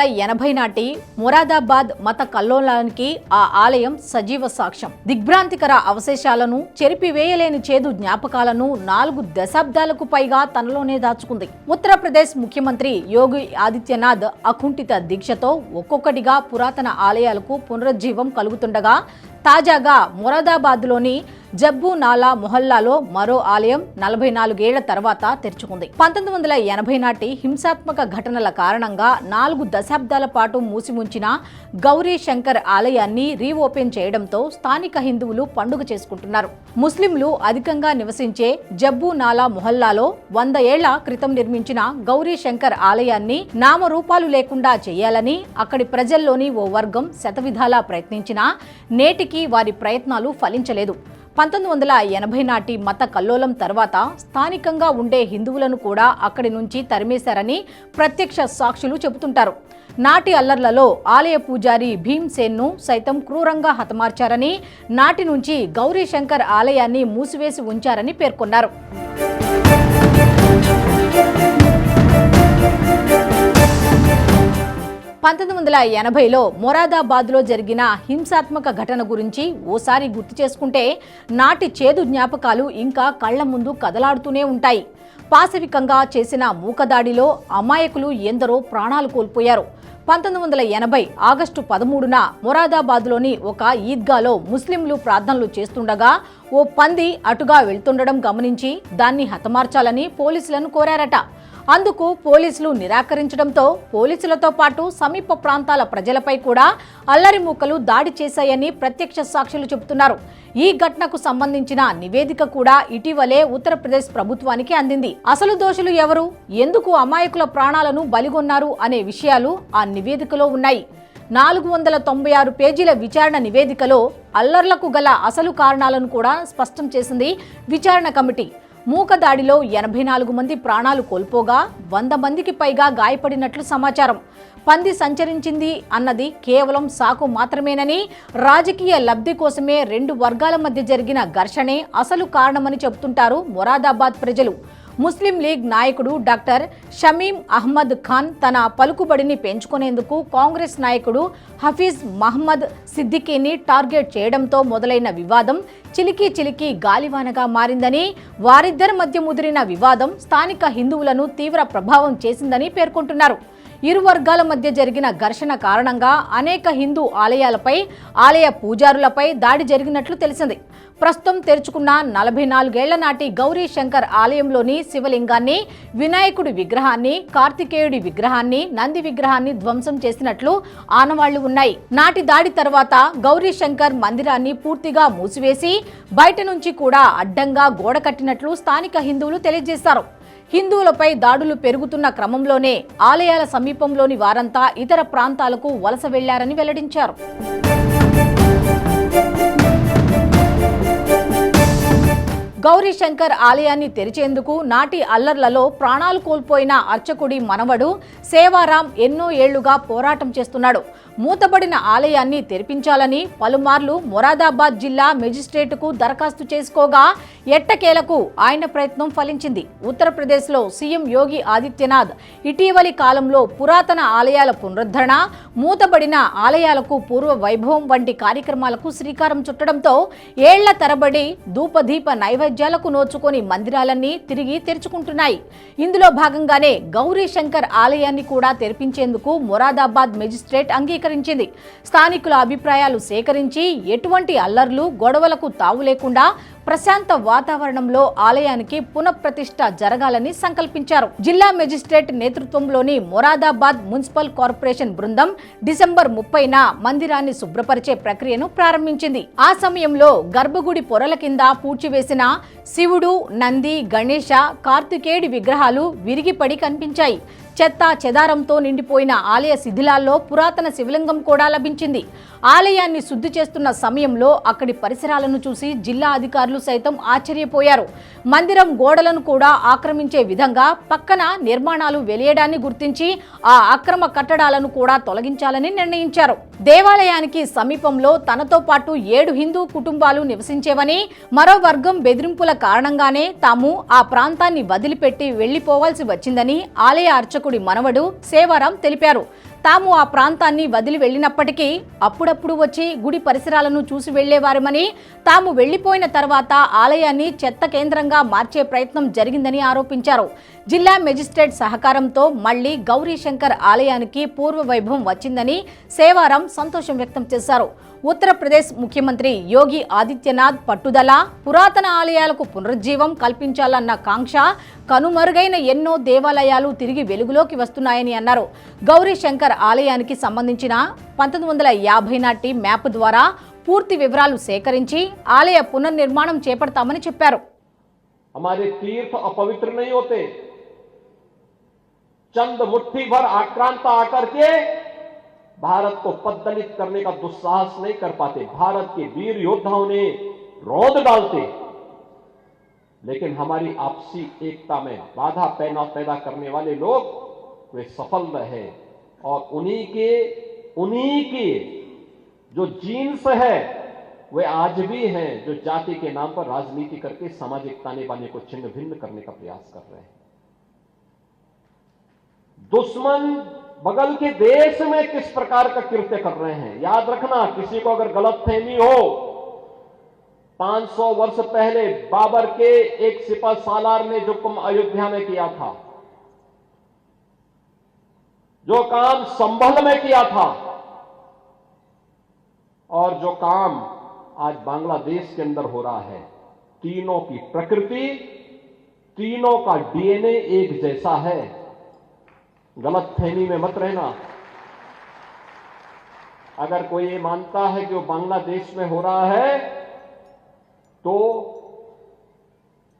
వందల ఎనభై నాటి మొరాదాబాద్ మత కల్లోలానికి ఆ ఆలయం సజీవ సాక్ష్యం. దిగ్భ్రాంతికర అవశేషాలను చెరిపివేయలేని చేదు జ్ఞాపకాలను నాలుగు దశాబ్దాలకు పైగా తనలోనే దాచుకుంది. ఉత్తరప్రదేశ్ ముఖ్యమంత్రి యోగి ఆదిత్యనాథ్ అకుంఠిత దీక్షతో ఒక్కొక్కటిగా పురాతన ఆలయాలకు పునరుజ్జీవం కలుగుతుండగా తాజాగా మొరాదాబాద్లోని జబ్బు నాలా మొహల్లాలో మరో ఆలయం నలభై నాలుగేళ్ళ తర్వాత తెరుచుకుంది. పంతొమ్మిది వందల ఎనభై నాటి హింసాత్మక ఘటనల కారణంగా నాలుగు దశాబ్దాల పాటు మూసి ఉంచిన గౌరీ శంకర్ ఆలయాన్ని రీఓపెన్ చేయడంతో స్థానిక హిందువులు పండుగ చేసుకుంటున్నారు. ముస్లింలు అధికంగా నివసించే జబ్బు నాలా మొహల్లాలో వంద ఏళ్ళ క్రితం నిర్మించిన గౌరీ శంకర్ ఆలయాన్ని నామరూపాలు లేకుండా చేయాలని అక్కడి ప్రజల్లోని ఓ వర్గం శతవిధాలా ప్రయత్నించినా నేటికి వారి ప్రయత్నాలు ఫలించలేదు. పంతొమ్మిది వందల ఎనభై నాటి మత కల్లోలం తర్వాత స్థానికంగా ఉండే హిందువులను కూడా అక్కడి నుంచి తరిమేశారని ప్రత్యక్ష సాక్షులు చెబుతుంటారు. నాటి అల్లర్లలో ఆలయ పూజారి భీమ్సేన్ను సైతం క్రూరంగా హతమార్చారని నాటి నుంచి గౌరీ శంకర్ ఆలయాన్ని మూసివేసి ఉంచారని పేర్కొన్నారు. పంతొమ్మిది వందల ఎనభైలో మొరాదాబాద్లో జరిగిన హింసాత్మక ఘటన గురించి ఓసారి గుర్తు చేసుకుంటే నాటి చేదు జ్ఞాపకాలు ఇంకా కళ్ళ ముందు కదలాడుతూనే ఉంటాయి. పాశవికంగా చేసిన మూకదాడిలో అమాయకులు ఎందరో ప్రాణాలు కోల్పోయారు. పంతొమ్మిది వందల ఎనభై ఆగస్టు పదమూడున మొరాదాబాద్లోని ఒక ఈద్గాలో ముస్లింలు ప్రార్థనలు చేస్తుండగా ఓ పంది అటుగా వెళ్తుండడం గమనించి దాన్ని హతమార్చాలని పోలీసులను కోరారట. అందుకు పోలీసులు నిరాకరించడంతో పోలీసులతో పాటు సమీప ప్రాంతాల ప్రజలపై కూడా అల్లరి మూకలు దాడి చేశాయని ప్రత్యక్ష సాక్షులు చెబుతున్నారు. ఈ ఘటనకు సంబంధించిన నివేదిక కూడా ఇటీవలే ఉత్తరప్రదేశ్ ప్రభుత్వానికి అందింది. అసలు దోషులు ఎవరు? ఎందుకు అమాయకుల ప్రాణాలను బలిగొన్నారు అనే విషయాలు ఆ నివేదికలో ఉన్నాయి. నాలుగు వందల తొంభై ఆరు పేజీల విచారణ నివేదికలో అల్లర్లకు గల అసలు కారణాలను కూడా స్పష్టం చేసింది విచారణ కమిటీ. మూక దాడిలో ఎనభై నాలుగు మంది ప్రాణాలు కోల్పోగా వంద మందికి పైగా గాయపడినట్లు సమాచారం. పంది సంచరించింది అన్నది కేవలం సాకు మాత్రమేనని రాజకీయ లబ్ధి కోసమే రెండు వర్గాల మధ్య జరిగిన ఘర్షణే అసలు కారణమని చెబుతుంటారు మొరాదాబాద్ ప్రజలు. ముస్లిం లీగ్ నాయకుడు డాక్టర్ షమీం అహ్మద్ ఖాన్ తన పలుకుబడిని పెంచుకునేందుకు కాంగ్రెస్ నాయకుడు హఫీజ్ మహ్మద్ సిద్దికీని టార్గెట్ చేయడంతో మొదలైన వివాదం చిలికి చిలికి గాలివానగా మారిందని వారిద్దరి మధ్య ముదిరిన వివాదం స్థానిక హిందువులను తీవ్ర ప్రభావం చేసిందని పేర్కొంటున్నారు. ఇరు వర్గాల మధ్య జరిగిన ఘర్షణ కారణంగా అనేక హిందూ ఆలయాలపై ఆలయ పూజారులపై దాడి జరిగినట్లు తెలిసింది. ప్రస్తుతం తెరుచుకున్న నలభై నాలుగేళ్ళ నాటి గౌరీ శంకర్ ఆలయంలోని శివలింగాన్ని వినాయకుడి విగ్రహాన్ని కార్తికేయుడి విగ్రహాన్ని నంది విగ్రహాన్ని ధ్వంసం చేసినట్లు ఆనవాళ్ళు ఉన్నాయి. నాటి దాడి తర్వాత గౌరీ శంకర్ మందిరాన్ని పూర్తిగా మూసివేసి బయట నుంచి కూడా అడ్డంగా గోడ కట్టినట్లు స్థానిక హిందువులు తెలియజేశారు. హిందువులపై దాడులు పెరుగుతున్న క్రమంలోనే ఆలయాల సమీపంలోని వారంతా ఇతర ప్రాంతాలకు వలస వెళ్ళారని వెల్లడించారు. గౌరీశంకర్ ఆలయాన్ని తెరిచేందుకు నాటి అల్లర్లలో ప్రాణాలు కోల్పోయిన అర్చకుడి మనవడు సేవారాం ఎన్నో ఏళ్ళుగా పోరాటం చేస్తున్నాడు. మూతబడిన ఆలయాన్ని తెరిపించాలని పలుమార్లు మొరాదాబాద్ జిల్లా మెజిస్ట్రేటుకు దరఖాస్తు చేసుకోగా ఎట్టకేలకు ఆయన ప్రయత్నం ఫలించింది. ఉత్తరప్రదేశ్లో సీఎం యోగి ఆదిత్యనాథ్ ఇటీవలి కాలంలో పురాతన ఆలయాల పునరుద్ధరణ మూతబడిన ఆలయాలకు పూర్వ వైభవం వంటి కార్యక్రమాలకు శ్రీకారం చుట్టడంతో ఏళ్ళ తరబడి ధూపదీప నైవేద్యాలకు నోచుకొని మందిరాలన్నీ తిరిగి తెరుచుకుంటున్నాయి. ఇందులో భాగంగానే గౌరీ శంకర్ ఆలయాన్ని కూడా తెరిపించేందుకు మొరాదాబాద్ మెజిస్ట్రేట్ అంగీకరించింది స్థానికుల అభిప్రాయాలు సేకరించి ఎటువంటి అల్లర్లు గొడవలకు తావు లేకుండా ప్రశాంత వాతావరణంలో ఆలయానికి పునఃప్రతిష్ఠ జరగాలని సంకల్పించారు. జిల్లా మెజిస్ట్రేట్ నేతృత్వంలోని మొరాదాబాద్ మున్సిపల్ కార్పొరేషన్ బృందం డిసెంబర్ ముప్పైన మందిరాన్ని శుభ్రపరిచే ప్రక్రియను ప్రారంభించింది. ఆ సమయంలో గర్భగుడి పొరల కింద పూడ్చివేసిన శివుడు నంది గణేష కార్తికేయుడి విగ్రహాలు విరిగిపడి కనిపించాయి. చెత్త చెదారంతో నిండిపోయిన ఆలయ శిథిలాల్లో పురాతన శివలింగం కూడా లభించింది. ఆలయాన్ని శుద్ధి చేస్తున్న సమయంలో అక్కడి పరిసరాలను చూసి జిల్లా అధికారులు సైతం ఆశ్చర్యపోయారు. మందిరం గోడలను కూడా ఆక్రమించే విధంగా పక్కన నిర్మాణాలు వెలియడాన్ని గుర్తించి ఆ అక్రమ కట్టడాలను కూడా తొలగించాలని నిర్ణయించారు. దేవాలయానికి సమీపంలో తనతో పాటు ఏడు హిందూ కుటుంబాలు నివసించేవని మరో వర్గం బెదిరింపుల కారణంగానే తాము ఆ ప్రాంతాన్ని వదిలిపెట్టి వెళ్ళిపోవాల్సి వచ్చిందని ఆలయ అర్చకుడి మనవడు సేవారాం తెలిపారు. తాము ఆ ప్రాంతాన్ని వదిలి వెళ్ళినప్పటికీ అప్పుడప్పుడు వచ్చి గుడి పరిసరాలను చూసి వెళ్ళేవారమని తాము వెళ్ళిపోయిన తర్వాత ఆలయాన్ని చెత్త కేంద్రంగా మార్చే ప్రయత్నం జరిగిందని ఆరోపించారు. జిల్లా మెజిస్ట్రేట్ సహకారంతో మళ్ళీ గౌరీశంకర్ ఆలయానికి పూర్వ వైభవం వచ్చిందని సేవారాం సంతోషం వ్యక్తం చేశారు. ఉత్తరప్రదేశ్ ముఖ్యమంత్రి యోగి ఆదిత్యనాథ్ పట్టుదల పురాతన ఆలయాలకు పునరుజ్జీవం కల్పించాలన్న కాంక్ష కనుమరుగైన ఎన్నో దేవాలయాలు తిరిగి వెలుగులోకి వస్తున్నాయని అన్నారు గౌరీ శంకర్ ఆలయానికి సంబంధించిన పంతొమ్మిది వందల యాభై నాటి మ్యాప్ ద్వారా పూర్తి వివరాలు సేకరించి ఆలయ పునర్నిర్మాణం చేపడతామని చెప్పారు हमारे तीर्थ अपवित्र नहीं होते चंद मुट्ठी भर आक्रांत आकर के भारत को पद्दलित करने का दुस्साहस नहीं कर पाते। भारत के वीर योद्धाओं ने रौद डालते। लेकिन हमारी आपसी एकता में बाधा पैदा पैदा करने वाले लोग, वे सफल रहे। और उन्हीं के उन्हीं के जो जीन्स है, वे आज भी हैं, जो जाति के नाम पर राजनीति करके सामाजिक ताने बाने को छिन्न भिन्न करने का प्रयास कर रहे हैं। दुश्मन बगल के देश में किस प्रकार का कृत्य कर रहे हैं? याद रखना, किसी को अगर गलत फहमी हो 500 वर्ष पहले बाबर के एक सिपा सालार ने जो कुंभ अयोध्या में किया था, जो काम संभल में किया था, और जो काम आज बांग्लादेश के अंदर हो रहा है, तीनों की प्रकृति, तीनों का डीएनए एक जैसा है। गलत फहमी में मत रहना। अगर कोई ये मानता है कि वो बांग्लादेश में हो रहा है तो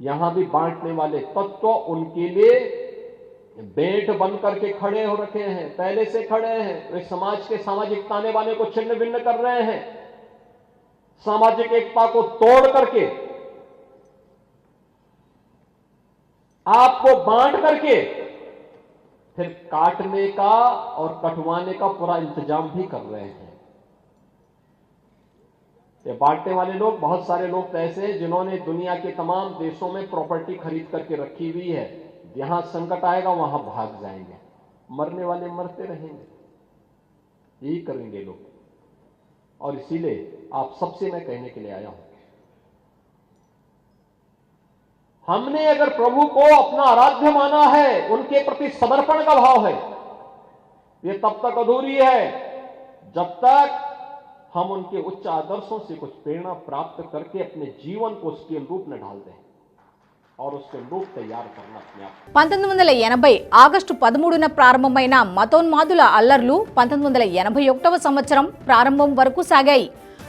यहाँ भी बांटने वाले तत्व उनके लिए बेट बन करके खड़े हो रखे हैं, पहले से खड़े हैं। वे समाज के सामाजिक ताने वाले को छिन्न भिन्न कर रहे हैं। सामाजिक एकता को तोड़ करके आपको बांट करके फिर काटने का और कटवाने का पूरा इंतज़ाम भी कर रहे हैं। ये बांटने वाले लोग, बहुत सारे लोग तो ऐसे हैं जिन्होंने दुनिया के तमाम देशों में प्रॉपर्टी खरीद करके रखी हुई है। जहाँ संकट आएगा, वहाँ भाग जाएँगे। मरने वाले मरते रहेंगे। यही करेंगे लोग। और इसीलिए आप सबसे मैं कहने के लिए आया हूँ हमने अगर प्रभु को अपना आराध्य माना है उनके प्रति समर्पण का भाव है ये तब तक अधूरी है जब तक हम उनके उच्च आदर्शों से कुछ प्रेरणा प्राप्त करके अपने जीवन को उसके अनुरूप में डाल दें और उसके अनुरूप तैयार करना अपने आप పంతొమ్మిది వందల ఎనభై ఆగస్టు పదమూడున ప్రారంభమైన మతోన్మాదుల అల్లర్లు పంతొమ్మిది వందల ఎనభై ఒకటవ సంవత్సరం ప్రారంభం వరకు సాగాయి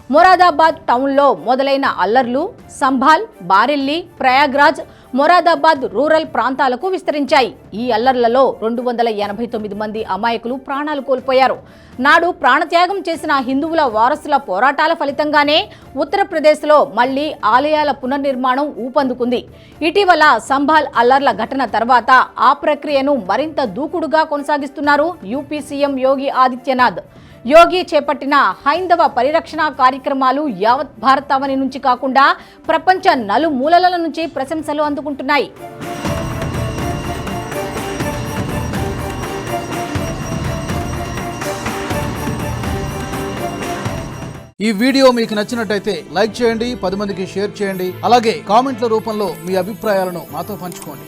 మొరాదాబాద్ టౌన్లో మొదలైన అల్లర్లు సంభాల్ బారెల్లి ప్రయాగ్రాజ్ మొరాదాబాద్ రూరల్ ప్రాంతాలకు విస్తరించాయి. ఈ అల్లర్లలో రెండు వందల ఎనభై తొమ్మిది మంది అమాయకులు ప్రాణాలు కోల్పోయారు. నాడు ప్రాణత్యాగం చేసిన హిందువుల వారసుల పోరాటాల ఫలితంగానే ఉత్తరప్రదేశ్లో మళ్ళీ ఆలయాల పునర్నిర్మాణం ఊపందుకుంది. ఇటీవల సంభాల్ అల్లర్ల ఘటన తర్వాత ఆ ప్రక్రియను మరింత దూకుడుగా కొనసాగిస్తున్నారు యూపీ సీఎం యోగి ఆదిత్యనాథ్. యోగి చేపట్టిన హైందవ పరిరక్షణ కార్యక్రమాలు యావత్ భారతావని నుంచి కాకుండా ప్రపంచ నలుమూలల నుంచి ప్రశంసలు అందుకుంటున్నాయి. ఈ వీడియో మీకు నచ్చినట్టయితే లైక్ చేయండి పది మందికి షేర్ చేయండి అలాగే కామెంట్ల రూపంలో మీ అభిప్రాయాలను మాతో పంచుకోండి.